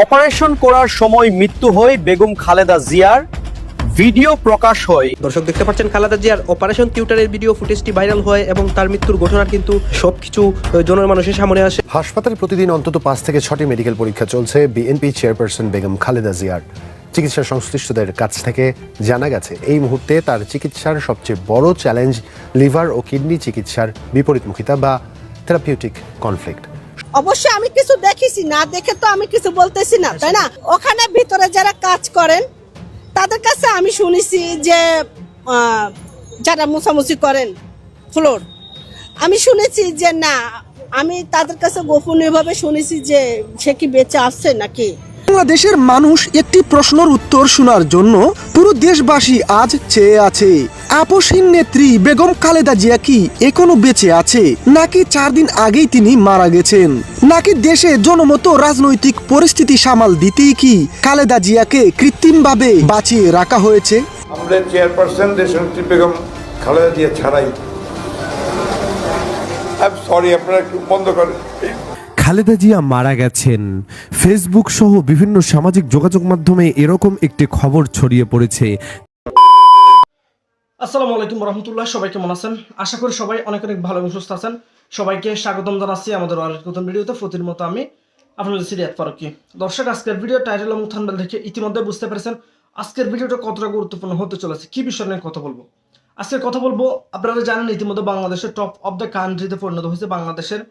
Operation করার সময় মৃত্যু হয় বেগম খালেদা জিয়ার। ভিডিও প্রকাশ হয়। দর্শক দেখতে পাচ্ছেন খালেদা জিয়ার অপারেশন টিউটারের ভিডিও ফুটেজটি ভাইরাল হয় এবং তার মৃত্যুর ঘটনার কিন্তু সবকিছু জনের মানুষের সামনে আসে। হাসপাতালে প্রতিদিন অন্তত পাঁচ থেকে ছটি মেডিকেল পরীক্ষা চলছে বিএনপি চেয়ারপারসন বেগম খালেদা জিয়ার। চিকিৎসা সংশ্লিষ্টদের কাছ থেকে জানা গেছে এই মুহূর্তে তার চিকিৎসার সবচেয়ে বড় চ্যালেঞ্জ লিভার ও কিডনি চিকিৎসার বিপরীতমুখিতা বা থেরাপিউটিক কনফ্লিক্ট অবশ্যই আমি কিছু দেখেছি, না দেখে তো আমি কিছু বলতেছি না, তাই না? ওখানে ভিতরে যারা কাজ করেন, তাদের কাছে আমি শুনেছি যে যারা মোছামুছি করেন ফ্লোর আমি শুনেছি যে না, আমি তাদের কাছে গোপনীয়ভাবে শুনেছি যে সে কি বেঁচে আসছে নাকি? বাংলাদেশের মানুষ একটি প্রশ্নের উত্তর শোনার জন্য পুরো দেশবাসী আজ চেয়ে আছে। আপসহীন নেত্রী বেগম খালেদা জিয়া কি এখনও বেঁচে আছে, নাকি চার দিন আগেই তিনি মারা গেছেন? নাকি দেশে জনমত রাজনৈতিক পরিস্থিতি সামাল দিতেই কি খালেদা জিয়াকে কৃত্রিমভাবে বাঁচিয়ে রাখা হয়েছে? চেয়ারপারসন দেশনেত্রী বেগম খালেদা জিয়া ছাড়াই। সরি আপনারা একটু বন্ধ করেন। খালেদা জিয়া মারা গেছেন। ফেসবুক সহ বিভিন্ন সামাজিক যোগাযোগ মাধ্যমে এরকম একটি খবর ছড়িয়ে পড়েছে। আসসালামু আলাইকুম রহমতুল্লাহ, সবাই কেমন আছেন? আশা করি সবাই অনেক অনেক ভালো এবং সুস্থ আছেন। সবাইকে স্বাগতম জানাচ্ছি আমাদের আরেক নতুন ভিডিওতে। প্রতির মতো আমি আপনাদের সিরিয়াত ফারুকি। দর্শক, আজকের ভিডিও টাইটেল এবং থাম্বনেল দেখে ইতিমধ্যে বুঝতে পেরেছেন আজকের ভিডিওটা কতটা গুরুত্বপূর্ণ হতে চলেছে। কি বিষয় নিয়ে কথা বলব? আজকে কথা বলব, আপনারা জানেন, ইতিমধ্যে বাংলাদেশের টপ অফ দ্য কান্ট্রিতে পরিণত হয়েছে বাংলাদেশের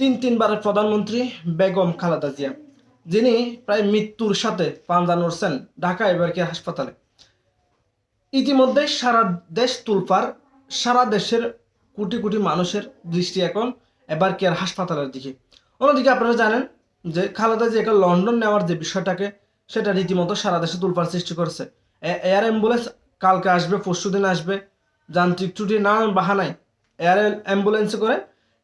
তিন তিনবারের প্রধানমন্ত্রী বেগম খালেদা জিয়া, যিনি প্রায় মৃত্যুর সাথে পাঞ্জা নড়ছেন ঢাকা এবারকে হাসপাতালে। ইতিমধ্যে সারা দেশ তুলপার সারা দেশের কোটি কোটি মানুষের দৃষ্টি এখন এবার কেয়ার হাসপাতালের দিকে। অন্যদিকে আপনারা জানেন যে খালেদা জিয়াকে লন্ডন নেওয়ার যে বিষয়টাকে, সেটা রীতিমতো সারা দেশে তুলপার সৃষ্টি করেছে। এয়ার অ্যাম্বুলেন্স কালকে আসবে পরশু দিন আসবে। যান্ত্রিক ত্রুটি নানান বাহানায় এয়ার অ্যাম্বুলেন্সে করে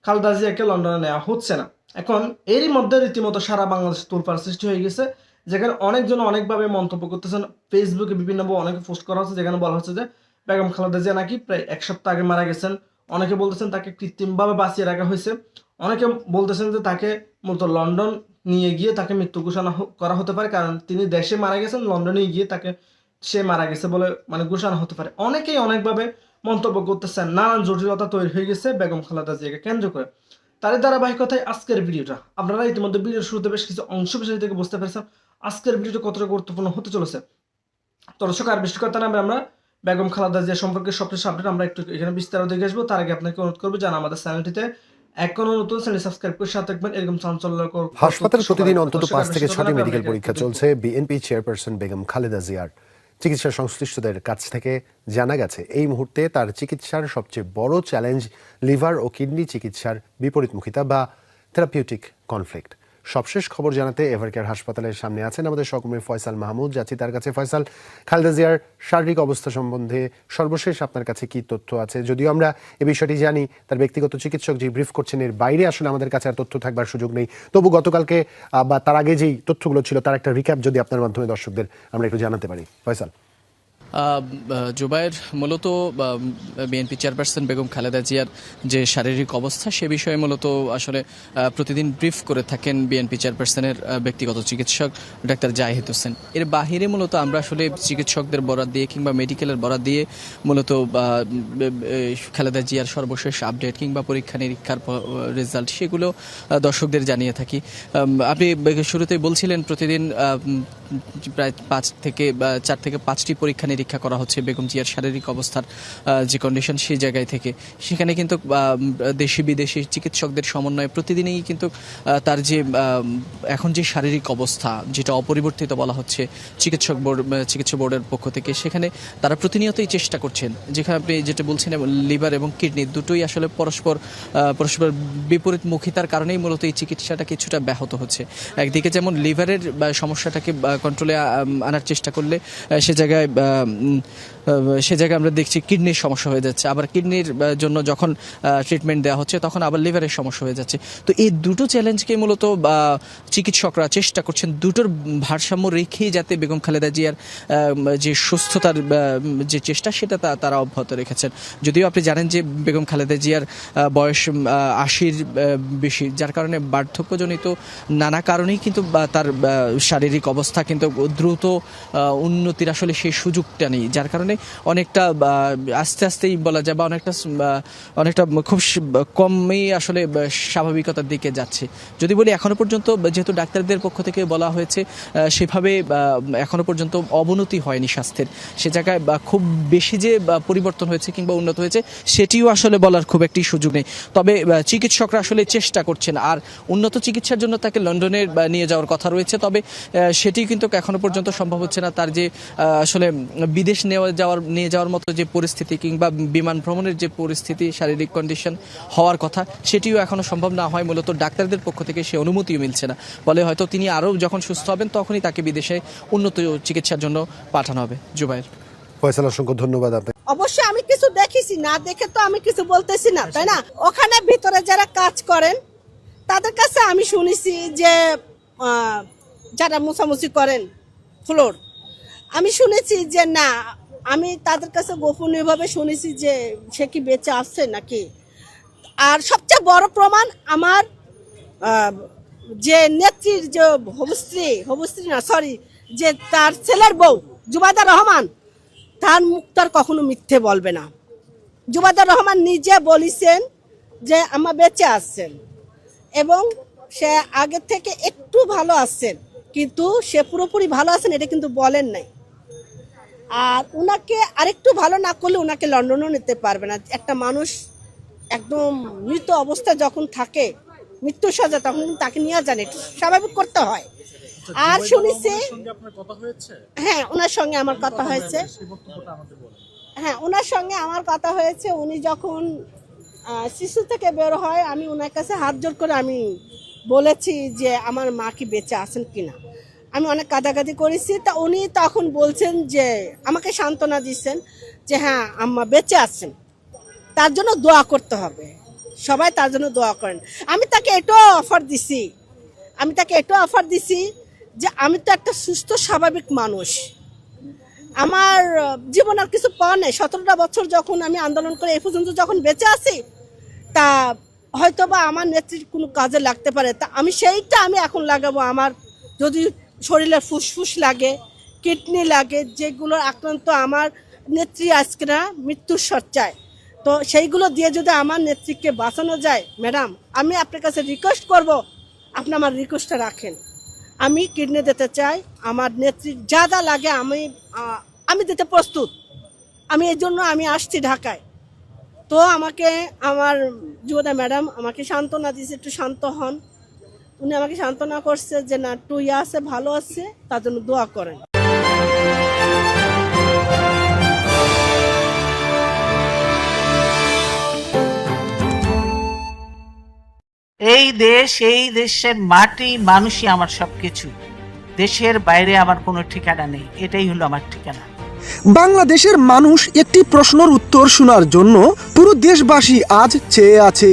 খালেদা জিয়াকে লন্ডনে নেওয়া হচ্ছে না। এখন এরই মধ্যে রীতিমতো সারা বাংলাদেশ তোলপাড় সৃষ্টি হয়ে গেছে, যেখানে অনেকজন অনেকভাবে মন্তব্য করতেছেন। ফেসবুকে বিভিন্নভাবে অনেকে পোস্ট করা হচ্ছে, যেখানে বলা হচ্ছে যে বেগম খালেদা জিয়া নাকি প্রায় এক সপ্তাহ আগে মারা গেছেন। অনেকে বলতেছেন তাকে কৃত্রিমভাবে বাঁচিয়ে রাখা হয়েছে। অনেকে বলতেছেন যে তাকে মূলত লন্ডন নিয়ে গিয়ে তাকে মৃত্যু ঘোষণা করা হতে পারে, কারণ তিনি দেশে মারা গেছেন লন্ডনে গিয়ে তাকে সে মারা গেছে বলে মানে ঘোষণা হতে পারে। অনেকেই অনেকভাবে মন্তব্য করতেছেন নানান জটিলতা তৈরি হয়ে গেছে বেগম খালেদা জিয়াকে কেন্দ্র করে। তারই ধারাবাহিকতায় আজকের ভিডিওটা। আপনারা ইতিমধ্যে ভিডিওর শুরুতে বেশ কিছু অংশ বিষয় থেকে বুঝতে পেরেছেন আজকের ভিডিওটা কতটা গুরুত্বপূর্ণ হতে চলেছে। দর্শক আর বেশি কথা না আমি আমরা বেগম খালেদা জিয়া সম্পর্কে সবচেয়ে আপডেট আমরা একটু এখানে বিস্তারিত দেখে আসব। তার আগে আপনাকে অনুরোধ করব জানা আমাদের চ্যানেলটিতে এখনও নতুন চ্যানেল সাবস্ক্রাইব করে সাথে থাকবেন। এরকম চাঞ্চল্যকর হাসপাতালে প্রতিদিন অন্তত পাঁচ থেকে ছটি মেডিকেল পরীক্ষা চলছে। বিএনপি চেয়ারপারসন বেগম খালেদা জিয়ার চিকিৎসা সংশ্লিষ্টদের কাছ থেকে জানা গেছে, এই মুহূর্তে তার চিকিৎসার সবচেয়ে বড় চ্যালেঞ্জ লিভার ও কিডনি চিকিৎসার বিপরীতমুখিতা বা থেরাপিউটিক কনফ্লিক্ট সবশেষ খবর জানাতে এভারকেয়ার হাসপাতালের সামনে আছেন আমাদের সহকর্মী ফয়সাল মাহমুদ। যাচ্ছি তার কাছে। ফয়সাল, খালেদা জিয়ার শারীরিক অবস্থা সম্বন্ধে সর্বশেষ আপনার কাছে কি তথ্য আছে? যদিও আমরা এ বিষয়টি জানি, তার ব্যক্তিগত চিকিৎসক যে ব্রিফ করছেন, এর বাইরে আসলে আমাদের কাছে আর তথ্য থাকবার সুযোগ নেই। তবু গতকালকে বা তার আগে যেই তথ্যগুলো ছিল, তার একটা রিক্যাপ যদি আপনার মাধ্যমে দর্শকদের আমরা একটু জানাতে পারি। ফয়সাল। জুবায়ের মূলত বিএনপি চেয়ারপারসন বেগম খালেদা জিয়ার যে শারীরিক অবস্থা, সে বিষয়ে মূলত আসলে প্রতিদিন ব্রিফ করে থাকেন বিএনপি চেয়ারপারসনের ব্যক্তিগত চিকিৎসক ডাক্তার জাহিদ হোসেন। এর বাহিরে মূলত আমরা আসলে চিকিৎসকদের বরাদ দিয়ে কিংবা মেডিকেলের বরাদ দিয়ে মূলত খালেদা জিয়ার সর্বশেষ আপডেট কিংবা পরীক্ষা নিরীক্ষার রেজাল্ট সেগুলো দর্শকদের জানিয়ে থাকি। আপনি শুরুতেই বলছিলেন প্রতিদিন প্রায় পাঁচ থেকে চার থেকে পাঁচটি পরীক্ষা নিরীক্ষা করা হচ্ছে বেগম জিয়ার শারীরিক অবস্থার যে কন্ডিশন সেই জায়গায় থেকে। সেখানে কিন্তু দেশি বিদেশি চিকিৎসকদের সমন্বয়ে প্রতিদিনই কিন্তু তার যে এখন যে শারীরিক অবস্থা, যেটা অপরিবর্তিত বলা হচ্ছে চিকিৎসক বোর্ড চিকিৎসা বোর্ডের পক্ষ থেকে, সেখানে তারা প্রতিনিয়তই চেষ্টা করছেন। যেখানে আপনি যেটা বলছেন লিভার এবং কিডনি দুটোই আসলে পরস্পর পরস্পর বিপরীতমুখিতার কারণেই মূলত এই চিকিৎসাটা কিছুটা ব্যাহত হচ্ছে। একদিকে যেমন লিভারের সমস্যাটাকে কন্ট্রোলে আনার চেষ্টা করলে সে জায়গায় সে জায়গায় আমরা দেখছি কিডনির সমস্যা হয়ে যাচ্ছে। আবার কিডনির জন্য যখন ট্রিটমেন্ট দেওয়া হচ্ছে, তখন আবার লিভারের সমস্যা হয়ে যাচ্ছে। তো এই দুটো চ্যালেঞ্জকে মূলত চিকিৎসকরা চেষ্টা করছেন দুটোর ভারসাম্য রেখেই যাতে বেগম খালেদা জিয়ার যে সুস্থতার যে চেষ্টা, সেটা তারা অব্যাহত রেখেছেন। যদিও আপনি জানেন যে বেগম খালেদা জিয়ার বয়স আশির বেশি, যার কারণে বার্ধক্যজনিত নানা কারণেই কিন্তু তার শারীরিক অবস্থা কিন্তু দ্রুত উন্নতির আসলে সেই সুযোগটা নেই। যার কারণে অনেকটা আস্তে আস্তেই বলা যায় বা অনেকটা অনেকটা খুব কমই আসলে স্বাভাবিকতার দিকে যাচ্ছে। যদি বলি এখনও পর্যন্ত যেহেতু ডাক্তারদের পক্ষ থেকে বলা হয়েছে সেভাবে এখনও পর্যন্ত অবনতি হয়নি স্বাস্থ্যের। সে জায়গায় খুব বেশি যে পরিবর্তন হয়েছে কিংবা উন্নত হয়েছে, সেটিও আসলে বলার খুব একটি সুযোগ নেই। তবে চিকিৎসকরা আসলে চেষ্টা করছেন। আর উন্নত চিকিৎসার জন্য তাকে লন্ডনে নিয়ে যাওয়ার কথা রয়েছে। তবে সেটি কিন্তু এখনও পর্যন্ত সম্ভব হচ্ছে না তার যে আসলে বিদেশ নেওয়া যাওয়ার নিয়ে যাওয়ার মতো যে পরিস্থিতি কিংবা বিমান ভ্রমণের যে পরিস্থিতি শারীরিক কন্ডিশন হওয়ার কথা সেটিও এখনও সম্ভব না হয়। মূলত ডাক্তারদের পক্ষ থেকে সে অনুমতিও মিলছে না। বলে হয়তো তিনি আরও যখন সুস্থ হবেন তখনই তাকে বিদেশে উন্নত চিকিৎসার জন্য পাঠানো হবে। জুবাইর। ফয়সাল অসংখ্য ধন্যবাদ আপনাকে। অবশ্যই আমি কিছু দেখেছি না দেখে তো আমি কিছু বলতেছি না তাই না? ওখানে ভিতরে যারা কাজ করেন তাদের কাছে আমি শুনেছি যে আহ, যারা মোছামুছি করেন ফ্লোর। আমি শুনেছি যে না, আমি তাদের কাছে গোপনীয়ভাবে শুনেছি যে সে কি বেঁচে আসছে নাকি। আর সবচেয়ে বড় প্রমাণ আমার যে নেত্রীর যে হবস্ত্রী হবস্ত্রী না সরি যে তার ছেলের বউ জুবাদা রহমান, তার মুখ তার কখনো মিথ্যে বলবে না। জুবাদা রহমান নিজে বলিছেন যে আমার বেঁচে আসছেন এবং সে আগের থেকে একটু ভালো আসছেন কিন্তু সে পুরোপুরি ভালো আছেন এটা কিন্তু বলেন নাই। আর উনাকে আরেকটু ভালো না করলে ওনাকে লন্ডনও নিতে পারবে না। একটা মানুষ একদম মৃত অবস্থায় যখন থাকে মৃত্যু সাজা তখন তাকে নিয়ে জানে একটু স্বাভাবিক করতে হয়। আর শুনেছি হ্যাঁ ওনার সঙ্গে আমার কথা হয়েছে। হ্যাঁ ওনার সঙ্গে আমার কথা হয়েছে। উনি যখন শিশু থেকে বের হয় আমি ওনার কাছে হাত জোর করে আমি বলেছি যে আমার মা কি বেঁচে আছেন কিনা। আমি অনেক কাদাকাদি করেছি তা উনি তখন বলছেন যে আমাকে সান্ত্বনা দিচ্ছেন যে হ্যাঁ আম্মা বেঁচে আছেন। তার জন্য দোয়া করতে হবে। সবাই তার জন্য দোয়া করেন। আমি তাকে এটাও অফার দিছি। আমি তাকে এটাও অফার দিছি যে আমি তো একটা সুস্থ স্বাভাবিক মানুষ। আমার আহ, জীবন আর কিছু পাওয়া নেই। সতেরোটা বছর যখন আমি আন্দোলন করে এই পর্যন্ত যখন বেঁচে আছি তা হয়তো বা আমার নেত্রীর কোনো কাজে লাগতে পারে। তা আমি সেইটা আমি এখন লাগাবো আমার। যদি শরীরে ফুসফুস লাগে, কিডনি লাগে যেগুলোর আক্রান্ত আমার নেত্রী আজকে না মৃত্যুর সজ্জায় তো সেইগুলো দিয়ে যদি আমার নেত্রীকে বাঁচানো যায়, ম্যাডাম, আমি আপনার কাছে রিকোয়েস্ট করব, আপনি আমার রিকোয়েস্টটা রাখেন। আমি কিডনি দিতে চাই, আমার নেত্রীর যা যা লাগে আমি আমি দিতে প্রস্তুত। আমি এই জন্য আমি আসছি ঢাকায়। তো আমাকে, আমার যুবদা ম্যাডাম আমাকে সান্ত্বনা দিয়েছে, একটু শান্ত হন। উনি আমাকে সান্ত্বনা করছে যে, না টু ইয়ে আছে, ভালো আছে, তার জন্য দোয়া করেন। এই দেশ, এই দেশের মাটি, মানুষই আমার সবকিছু। দেশের বাইরে আমার কোনো ঠিকানা নেই। এটাই হলো আমার ঠিকানা। বাংলাদেশের মানুষ একটি প্রশ্নের উত্তর শোনার জন্য পুরো দেশবাসী আজ চেয়ে আছে।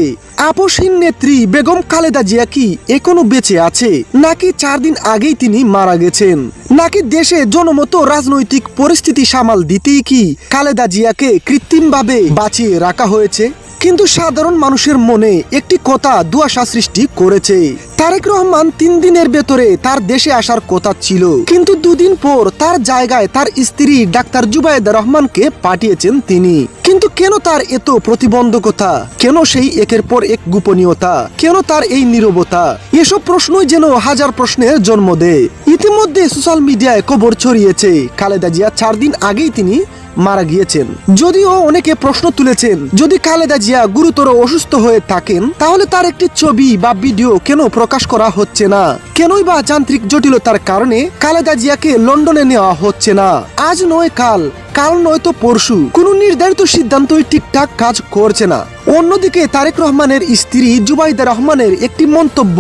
আপসহীন নেত্রী বেগম খালেদা জিয়া কি এখনও বেঁচে আছে, নাকি চার দিন আগেই তিনি মারা গেছেন? নাকি দেশে জনমত রাজনৈতিক পরিস্থিতি সামাল দিতেই কি খালেদা জিয়াকে কৃত্রিমভাবে বাঁচিয়ে রাখা হয়েছে? কিন্তু সাধারণ মানুষের মনে একটি কথা দুয়াশা সৃষ্টি করেছে। তারেক রহমান তিন দিনের ভেতরে তার দেশে আসার কথা ছিল। কিন্তু দুদিন পর তার জায়গায় তার স্ত্রী ডাক্তার জুবায়েদা রহমানকে পাঠিয়েছেন তিনি। কিন্তু কেন তার এত প্রতিবন্ধকতা? কেন সেই একের পর এক গোপনীয়তা? কেন তার এই নীরবতা? এসব প্রশ্নই যেন হাজার প্রশ্নের জন্ম দেয়। ইতিমধ্যে সোশ্যাল মিডিয়ায় খবর ছড়িয়েছে, খালেদা জিয়া চার দিন আগেই তিনি মারা গিয়েছেন। যদিও অনেকে প্রশ্ন তুলেছেন, যদি খালেদা জিয়া গুরুতর অসুস্থ হয়ে থাকেন, তাহলে তার একটি ছবি বা ভিডিও কেন প্রকাশ করা হচ্ছে না? কেনই বা যান্ত্রিক জটিলতার কারণে খালেদা জিয়াকে লন্ডনে নেওয়া হচ্ছে না? আজ নয় কাল কাল নয়তো পরশু। কোন নির্ধারিত সিদ্ধান্তই ঠিকঠাক কাজ করছে না। অন্যদিকে তারেক রহমানের স্ত্রী জুবাইদা রহমানের একটি মন্তব্য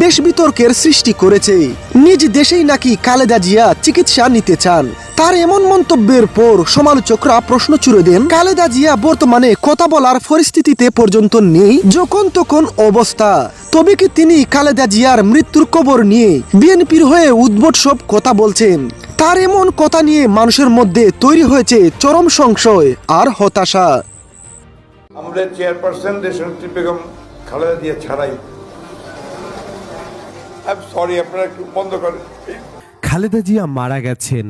বেশ বিতর্কের সৃষ্টি করেছে। নিজ দেশেই নাকি খালেদা জিয়া চিকিৎসা নিতে চান। তার এমন মন্তব্যের পর সমালোচকরা প্রশ্ন ছুড়ে দেন, খালেদা জিয়া বর্তমানে কথা বলার পরিস্থিতিতে পর্যন্ত নেই, যখন তখন অবস্থা। তবে কি তিনি খালেদা জিয়ার মৃত্যুর কবর নিয়ে বিএনপির হয়ে উদ্ভট সব কথা বলছেন? তার এমন কথা নিয়ে মানুষের মধ্যে তৈরি হয়েছে চরম সংশয় আর হতাশা। আমাদের চেয়ারপারসন দেশনেত্রী বেগম খালেদা দিয়ে ছাড়াই। সরি আপনারা একটু বন্ধ করেন। খালেদা জিয়া মারা গেছেন।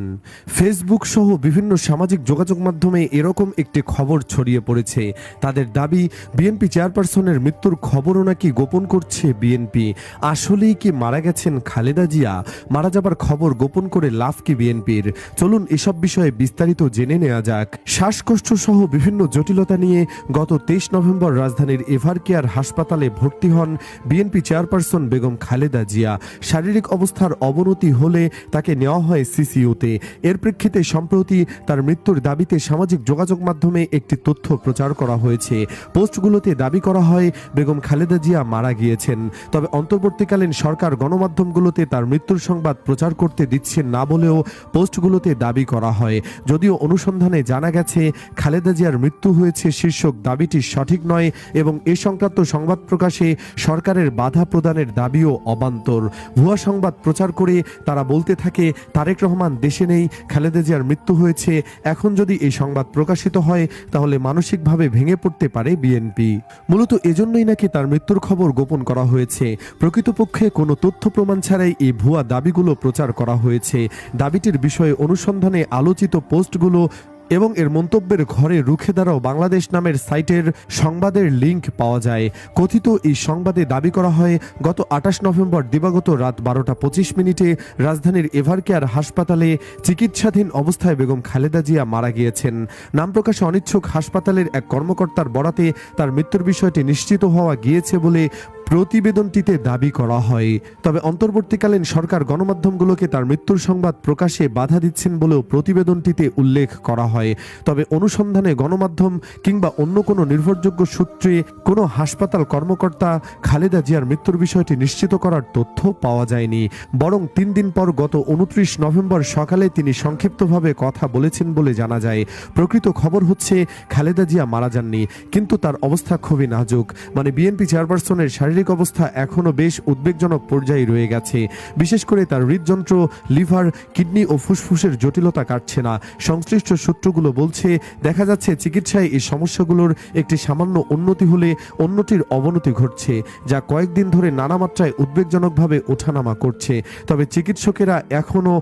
ফেসবুক সহ বিভিন্ন সামাজিক যোগাযোগ মাধ্যমে এরকম একটি খবর ছড়িয়ে পড়েছে। তাদের দাবি বিএনপি চেয়ারপারসনের মৃত্যুর খবরও নাকি গোপন করছে বিএনপি আসলেই কি মারা গেছেন খালেদা জিয়া? মারা যাবার খবর গোপন করে লাভ কি বিএনপির চলুন এসব বিষয়ে বিস্তারিত জেনে নেওয়া যাক। শ্বাসকষ্ট সহ বিভিন্ন জটিলতা নিয়ে গত তেইশ নভেম্বর রাজধানীর এভার কেয়ার হাসপাতালে ভর্তি হন বিএনপি চেয়ারপারসন বেগম খালেদা জিয়া। শারীরিক অবস্থার অবনতি হলে তাকে নেওয়া হয় সিসিইউতে। এর প্রেক্ষিতে সম্প্রতি তার মৃত্যুর দাবিতে সামাজিক যোগাযোগ মাধ্যমে একটি তথ্য প্রচার করা হয়েছে। পোস্টগুলোতে দাবি করা হয়, বেগম খালেদা জিয়া মারা গিয়েছেন। তবে অন্তর্বর্তীকালীন সরকার গণমাধ্যমগুলোতে তার মৃত্যুর সংবাদ প্রচার করতে দিচ্ছেন না বলেও পোস্টগুলোতে দাবি করা হয়। যদিও অনুসন্ধানে জানা গেছে, খালেদা জিয়ার মৃত্যু হয়েছে শীর্ষক দাবিটি সঠিক নয় এবং এ সংক্রান্ত সংবাদ প্রকাশে সরকারের বাধা প্রদানের দাবিও অবান্তর। ভুয়া সংবাদ প্রচার করে তারা বলতে থাকে, তারেক রহমান দেশে নেই, খালেদা জিয়ার মৃত্যু হয়েছে। এখন যদি এই সংবাদ প্রকাশিত হয়, তাহলে মানসিকভাবে ভেঙে পড়তে পারে বিএনপি। মূলত এজন্যই নাকি তার মৃত্যুর খবর গোপন করা হয়েছে। প্রকৃতপক্ষে কোনো তথ্য প্রমাণ ছাড়াই এই ভুয়া দাবিগুলো প্রচার করা হয়েছে। দাবিটির বিষয়ে অনুসন্ধানে আলোচিত পোস্টগুলো এবং এর মন্তব্যের ঘরে রুখে দাঁড়াও বাংলাদেশ নামের সাইটের সংবাদের লিংক পাওয়া যায়। কথিত এই সংবাদে দাবি করা হয়, গত আঠাশ নভেম্বর দিবাগত রাত বারোটা পঁচিশ মিনিটে রাজধানীর এভারকেয়ার হাসপাতালে চিকিৎসাধীন অবস্থায় বেগম খালেদা জিয়া মারা গিয়েছেন। নাম প্রকাশে অনিচ্ছুক হাসপাতালের এক কর্মকর্তার বরাতে তার মৃত্যুর বিষয়টি নিশ্চিত হওয়া গিয়েছে বলে প্রতিবেদনটিতে দাবি করা হয়, তবে অন্তর্বর্তীকালীন সরকার গণমাধ্যমগুলোকে তার মৃত্যুর সংবাদ প্রকাশে বাধা দিচ্ছেন বলেও প্রতিবেদনটিতে উল্লেখ করা হয়। তবে অনুসন্ধানে গণমাধ্যম কিংবা অন্য কোনো নির্ভরযোগ্য সূত্রে কোনো হাসপাতাল কর্মকর্তা খালেদা জিয়ার মৃত্যুর বিষয়টি নিশ্চিত করার তথ্য পাওয়া যায়নি। বরং তিন দিন পর গত উনত্রিশ নভেম্বর সকালে তিনি সংক্ষিপ্তভাবে কথা বলেছেন বলে জানা যায়। প্রকৃত খবর হচ্ছে, খালেদা জিয়া মারা যাননি, কিন্তু তার অবস্থা খুবই নাজুক। মানে বিএনপি চেয়ারপারসনের শারীরিক অবস্থা এখনও বেশ উদ্বেগজনক পর্যায়ে রয়ে গেছে। বিশেষ করে তার হৃদযন্ত্র, লিভার, কিডনি ও ফুসফুসের জটিলতা কাটছে না। সংশ্লিষ্ট সূত্রগুলো বলছে, দেখা যাচ্ছে চিকিৎসায় এই সমস্যাগুলোর একটি সামান্য উন্নতি হলে অন্যটির অবনতি ঘটছে, যা কয়েকদিন ধরে নানা মাত্রায় উদ্বেগজনকভাবে ওঠানামা করছে। তবে চিকিৎসকেরা এখনও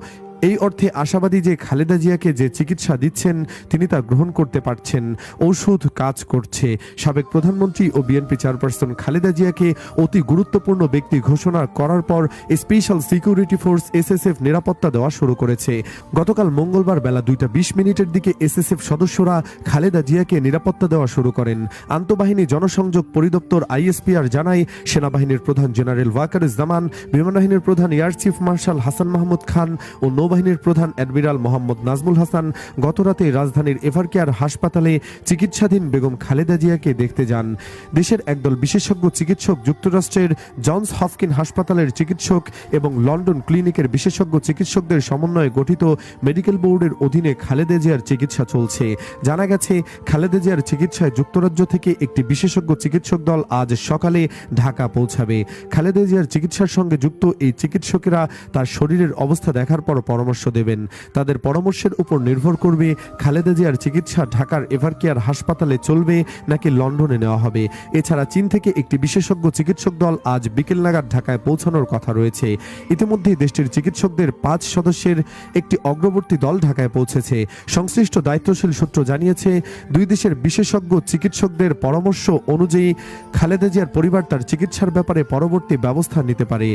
এই অর্থে আশাবাদী যে খালেদা জিয়াকে যে চিকিৎসা দিচ্ছেন, তিনি তা গ্রহণ করতে পারছেন। ঔষধ কাজ করছে। সাবেক প্রধানমন্ত্রী ও বিএনপি চেয়ারপারসন খালেদা জিয়াকে অতি গুরুত্বপূর্ণ ব্যক্তি ঘোষণা করার পর স্পেশাল সিকিউরিটি ফোর্স এসএসএফ নিরাপত্তা দেওয়া শুরু করেছে। গতকাল মঙ্গলবার বেলা দুইটা বিশ মিনিটের দিকে এসএসএফ সদস্যরা খালেদা জিয়াকে নিরাপত্তা দেওয়া শুরু করেন। আন্তঃবাহিনী জনসংযোগ পরিদপ্তর আইএসপিআর জানায়, সেনাবাহিনীর প্রধান জেনারেল ওয়াকারুজ্জামান বিমানবাহিনীর প্রধান air chief marshal Hasan Mahmud Khan ও নৌবাহিনীর প্রধান অ্যাডমিরাল মোহাম্মদ নাজমুল হাসান গতরাতে রাজধানীর এভারকেয়ার হাসপাতালে চিকিৎসাধীন বেগম খালেদা জিয়াকে দেখতে যান। দেশের একদল বিশেষজ্ঞ চিকিৎসক, যুক্তরাষ্ট্রের জনস হফকিন হাসপাতালের চিকিৎসক এবং লন্ডন ক্লিনিকের বিশেষজ্ঞ চিকিৎসকদের সমন্বয়ে গঠিত মেডিকেল বোর্ডের অধীনে খালেদা জিয়ার চিকিৎসা চলছে। জানা গেছে, খালেদা জিয়ার চিকিৎসায় যুক্তরাজ্য থেকে একটি বিশেষজ্ঞ চিকিৎসক দল আজ সকালে ঢাকা পৌঁছাবে। খালেদা জিয়ার চিকিৎসার সঙ্গে যুক্ত এই চিকিৎসকেরা তার শরীরের অবস্থা দেখার পর পরামর্শ দেবেন। তাদের পরামর্শের উপর নির্ভর করবে খালেদা জিয়ার চিকিৎসা ঢাকার এভারকেয়ার হাসপাতালে চলবে নাকি লন্ডনে নেওয়া হবে। এছাড়া চীন থেকে একটি বিশেষজ্ঞ চিকিৎসক দল আজ বিকেল নাগাদ ঢাকায় পৌঁছানোর কথা রয়েছে। ইতিমধ্যেই দেশটির চিকিৎসকদের পাঁচ সদস্যের একটি অগ্রবর্তী দল ঢাকায় পৌঁছেছে। সংশ্লিষ্ট দায়িত্বশীল সূত্র জানিয়েছে, দুই দেশের বিশেষজ্ঞ চিকিৎসকদের পরামর্শ অনুযায়ী খালেদা জিয়ার পরিবার তার চিকিৎসার ব্যাপারে পরবর্তী ব্যবস্থা নিতে পারে।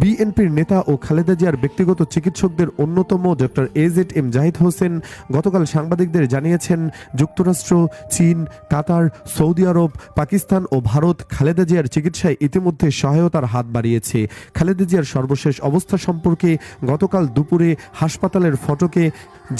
বিএনপির নেতা ও খালেদা জিয়ার ব্যক্তিগত চিকিৎসকদের অন্যতম doctor A Z M Zahid Hossain গতকাল সাংবাদিকদের জানিয়েছেন, যুক্তরাষ্ট্র, চীন, কাতার, সৌদি আরব, পাকিস্তান ও ভারত খালেদা জিয়ার চিকিৎসায় ইতিমধ্যে সহায়তার হাত বাড়িয়েছে। খালেদা জিয়ার সর্বশেষ অবস্থা সম্পর্কে গতকাল দুপুরে হাসপাতালের ফটকে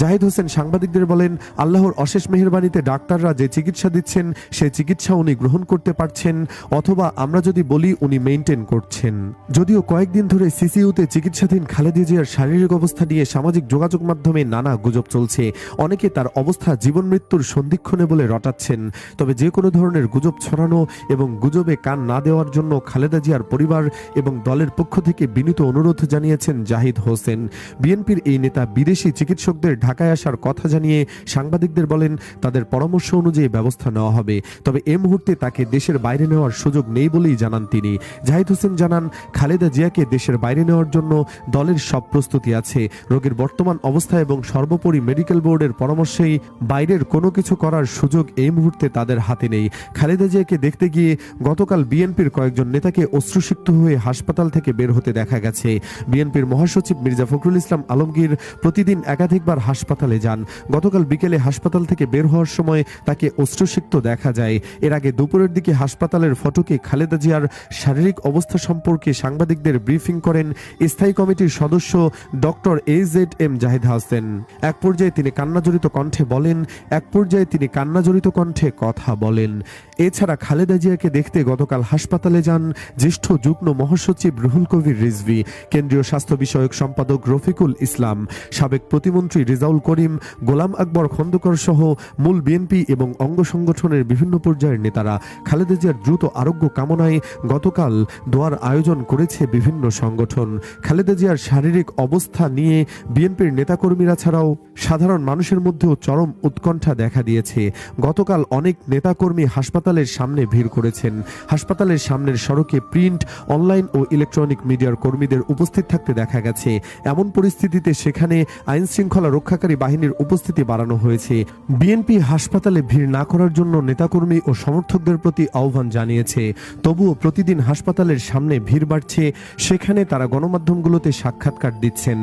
জাহিদ হোসেন সাংবাদিকদের বলেন, আল্লাহর অশেষ মেহেরবানিতে ডাক্তাররা যে চিকিৎসা দিচ্ছেন সেই চিকিৎসা উনি গ্রহণ করতে পারছেন, অথবা আমরা যদি বলি উনি মেনটেন করছেন। যদিও কয়েকদিন ধরে সিসিইউতে চিকিৎসাধীন খালেদা জিয়ার শারীরিক অবস্থা নিয়ে সামাজিক যোগাযোগ মাধ্যমে নানা গুজব চলছে। অনেকে তার অবস্থা, জীবন মৃত্যুর সন্ধিক্ষণে বলে রটাচ্ছেন। তবে যে কোনো ধরনের গুজব ছড়ানো এবং গুজবে কান না দেওয়ার জন্য খালেদা জিয়ার পরিবার এবং দলের পক্ষ থেকে বিনীত অনুরোধ জানিয়েছেন জাহিদ হোসেন। বিএনপির এই নেতা বিদেশি চিকিৎসকদের ঢাকায় আসার কথা জানিয়ে সাংবাদিকদের বলেন, তাদের পরামর্শ অনুযায়ী ব্যবস্থা নেওয়া হবে। তবে এ মুহূর্তে তাকে দেশের বাইরে নেওয়ার সুযোগ নেই বলেই জানান তিনি। জাহিদ হোসেন জানান, খালেদা জিয়াকে দেশের বাইরে নেওয়ার জন্য দলের সব প্রস্তুতি আছে। রোগীর বর্তমান অবস্থা এবং সর্বোপরি মেডিকেল বোর্ডের পরামর্শেই বাইরের কোনো কিছু করার সুযোগ এই মুহূর্তে তাদের হাতে নেই। খালেদা জিয়াকে দেখতে গিয়ে গতকাল বিএনপির কয়েকজন নেতাকে অশ্রুসিক্ত হয়ে হাসপাতাল থেকে বের হতে দেখা গেছে। বিএনপির মহাসচিব মির্জা ফখরুল ইসলাম আলমগীর প্রতিদিন একাধিকবার হাসপাতালে যান। গতকাল বিকেলে হাসপাতাল থেকে বের হওয়ার সময় তাকে অশ্রুসিক্ত দেখা যায়। এর আগে দুপুরের দিকে হাসপাতালের ফটকে খালেদা জিয়ার শারীরিক অবস্থা সম্পর্কে সাংবাদিকদের ব্রিফিং করেন স্থায়ী কমিটির সদস্য doctor A Z M Zahid Hasan. এক পর্যায়ে তিনি কান্নাজড়িত কণ্ঠে বলেন, এক পর্যায়ে তিনি কান্নাজড়িত কণ্ঠে কথা বলেন। এছাড়া খালেদা জিয়াকে দেখতে গতকাল হাসপাতালে যান জ্যেষ্ঠ যুগ্ম মহাসচিব রুহুল কবির রিজভি, কেন্দ্রীয় স্বাস্থ্য বিষয়ক সম্পাদক রফিকুল ইসলাম, সাবেক প্রতিমন্ত্রী রিজাউল করিম, গোলাম আকবর খন্দকর সহ মূল বিএনপি এবং অঙ্গ সংগঠনের বিভিন্ন পর্যায়ের নেতারা। খালেদা জিয়ার দ্রুত আরোগ্য কামনায় গতকাল দোয়ার আয়োজন করেছে বিভিন্ন সংগঠন। খালেদা জিয়ার শারীরিক অবস্থা নিয়ে বিএনপির নেতাকর্মীরা ছাড়াও সাধারণ মানুষের মধ্যেও চরম উৎকণ্ঠা দেখা দিয়েছে। গতকাল অনেক নেতাকর্মী হাসপাতালের সামনে ভিড় করেছেন। হাসপাতালের সামনের সড়কে প্রিন্ট, অনলাইন ও ইলেকট্রনিক মিডিয়ার কর্মীদের উপস্থিত থাকতে দেখা গেছে। এমন পরিস্থিতিতে সেখানে আইন শৃঙ্খলা রক্ষাকারী বাহিনীর উপস্থিতি বাড়ানো হয়েছে। বিএনপি হাসপাতালে ভিড় না করার জন্য নেতাকর্মী ও সমর্থকদের প্রতি আহ্বান জানিয়েছে। তবুও প্রতিদিন হাসপাতালের সামনে ভিড় বাড়ছে, সেখানে তারা গণমাধ্যমগুলোতে সাক্ষাৎকার দিচ্ছেন।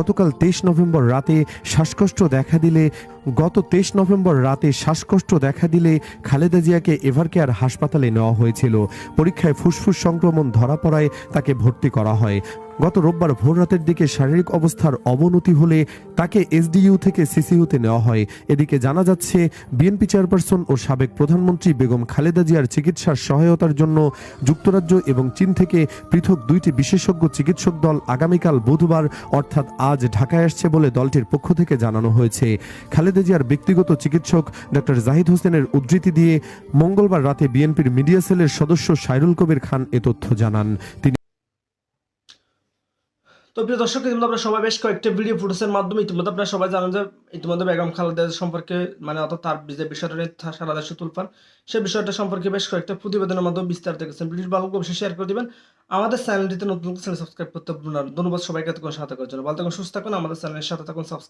গতকাল তেইশ নভেম্বর রাতে শ্বাসকষ্ট দেখা দিলে, গত তেইশ নভেম্বর রাতে শ্বাসকষ্ট দেখা দিলে খালেদা জিয়াকে এভারকেয়ার হাসপাতালে নেওয়া হয়েছিল। পরীক্ষায় ফুসফুস সংক্রমণ ধরা পড়ায় তাকে ভর্তি করা হয়। গত রোববার ভোর রাতের দিকে শারীরিক অবস্থার অবনতি হলে তাকে এসডিইউ থেকে সিসিইউতে নেওয়া হয়। এদিকে জানা যাচ্ছে, বিএনপি চেয়ারপারসন ও সাবেক প্রধানমন্ত্রী বেগম খালেদা জিয়ার চিকিৎসার সহায়তার জন্য যুক্তরাজ্য এবং চীন থেকে পৃথক দুইটি বিশেষজ্ঞ চিকিৎসক দল আগামীকাল বুধবার, অর্থাৎ আজ ঢাকায় আসছে বলে দলটির পক্ষ থেকে জানানো হয়েছে। খালেদা জিয়ার ব্যক্তিগত চিকিৎসক ডক্টর জাহিদ হোসেনের উদ্ধৃতি দিয়ে মঙ্গলবার রাতে বিএনপির মিডিয়া সেলের সদস্য সাইরুল কবির খান এ তথ্য জানান। তিনি তো প্রিয় দর্শক, ইতিমধ্যে আমরা সবাই বেশ কয়েকটা ভিডিও ফুটেজের মাধ্যমে ইতিমধ্যে আপনারা সবাই জানেন যে ইতিমধ্যে বেগম খালেদা সম্পর্কে মানে অর্থাৎ তার যে বিষয়টা নিয়ে সারা দেশে তুলপান সেই বিষয়টা সম্পর্কে বেশ কয়েকটা প্রতিবেদনের মাধ্যমে বিস্তারিত দেখেছেন ব্রিটিশ ভালো অবশ্যই শেয়ার করে দেবেন আমাদের চ্যানেলটিতে নতুন চ্যানেল সাবস্ক্রাইব করতে ভুলবেন। ধন্যবাদ সবাইকে এতক্ষণ সাথে করার জন্য ভালো থাকুন, সুস্থ থাকুন, আমাদের চ্যানেলের সাথে থাকুন সাবস্ক্রাইব